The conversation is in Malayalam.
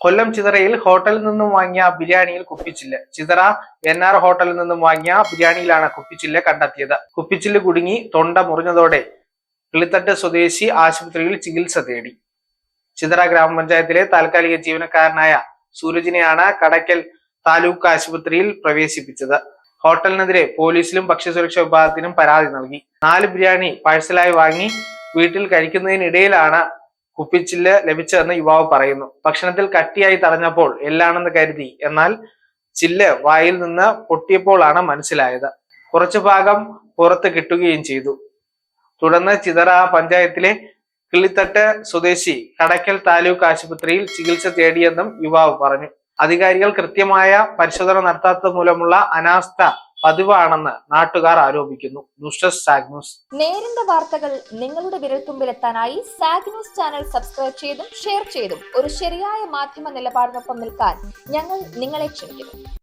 കൊല്ലം ചിതറയിൽ ഹോട്ടലിൽ നിന്നും വാങ്ങിയ ബിരിയാണിയിൽ കുപ്പിച്ചില്ല്. ചിതറ എൻ ആർ ഹോട്ടലിൽ നിന്നും വാങ്ങിയ ബിരിയാണിയിലാണ് കുപ്പിച്ചില്ല് കണ്ടെത്തിയത്. കുപ്പിച്ചില്ല് കുടുങ്ങി തൊണ്ട മുറിഞ്ഞതോടെ കിളിത്തട്ട് സ്വദേശി ആശുപത്രിയിൽ ചികിത്സ തേടി. ചിതറ ഗ്രാമപഞ്ചായത്തിലെ താൽക്കാലിക ജീവനക്കാരനായ സൂരജിനെയാണ് കടയ്ക്കൽ താലൂക്ക് ആശുപത്രിയിൽ പ്രവേശിപ്പിച്ചത്. ഹോട്ടലിനെതിരെ പോലീസിലും ഭക്ഷ്യസുരക്ഷാ വിഭാഗത്തിനും പരാതി നൽകി. നാല് ബിരിയാണി പാഴ്സലായി വാങ്ങി വീട്ടിൽ കഴിക്കുന്നതിനിടയിലാണ് കുപ്പിച്ചില്ല് ലഭിച്ചതെന്ന് യുവാവ് പറയുന്നു. ഭക്ഷണത്തിൽ കട്ടിയായി തടഞ്ഞപ്പോൾ എല്ലാണെന്ന് കരുതി. എന്നാൽ ചില്ല് വായിൽ നിന്ന് പൊട്ടിയപ്പോഴാണ് മനസ്സിലായത്. കുറച്ചു ഭാഗം പുറത്ത് കിട്ടുകയും ചെയ്തു. തുടർന്ന് ചിതറ പഞ്ചായത്തിലെ കിളിത്തട്ട് സ്വദേശി കടക്കൽ താലൂക്ക് ആശുപത്രിയിൽ ചികിത്സ തേടിയെന്നും യുവാവ് പറഞ്ഞു. അധികാരികൾ കൃത്യമായ പരിശോധന നടത്താത്തത് മൂലമുള്ള അനാസ്ഥ പതിവാണെന്ന് നാട്ടുകാർ ആരോപിക്കുന്നു. ന്യൂസ് നേരിന്റെ വാർത്തകൾ നിങ്ങളുടെ വിരൽത്തുമ്പിലെത്താനായി സാഗ്നൂസ് ചാനൽ സബ്സ്ക്രൈബ് ചെയ്തും ഷെയർ ചെയ്തും ഒരു ശരിയായ മാധ്യമ നിലപാടിനൊപ്പം നിൽക്കാൻ ഞങ്ങൾ നിങ്ങളെ ക്ഷണിക്കുന്നു.